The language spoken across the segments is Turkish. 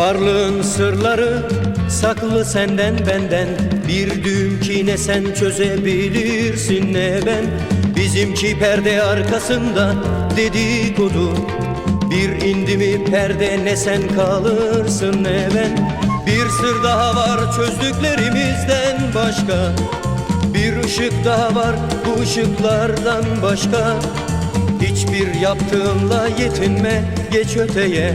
Varlığın sırları saklı senden benden. Bir düğüm ki ne sen çözebilirsin ne ben. Bizimki perde arkasında dedikodu. Bir indi mi perde ne sen kalırsın ne ben. Bir sır daha var çözdüklerimizden başka. Bir ışık daha var bu ışıklardan başka. Hiçbir yaptığınla yetinme geç öteye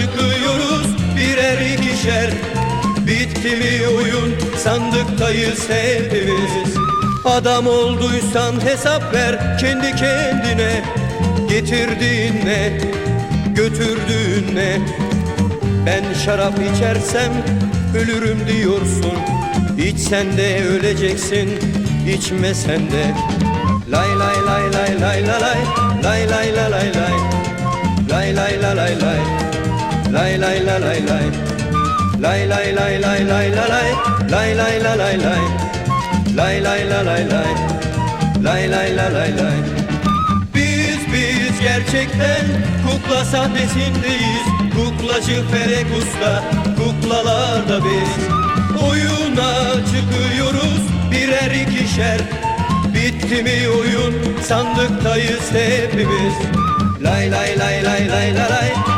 çıkıyoruz birer ikişer. Bitti mi oyun? Sandıktayız hepimiz. Adam olduysan hesap ver kendi kendine. Getirdiğin ne, götürdüğün ne ben şarap içersem ölürüm diyorsun. İçsen de öleceksin içmesen de. Lay lay lay lay lay la lay lay lay lay lay lay lay la lay lay lay la lay lay lay lay la lay lay lay lay la lay lay biz biz gerçekten kukla sahnesindeyiz kuklacı Ferek Usta kuklalarda biz. Oyuna çıkıyoruz birer ikişer. Bitti mi oyun? Sandıktayız hepimiz. Lay lay lay lay lay lay lay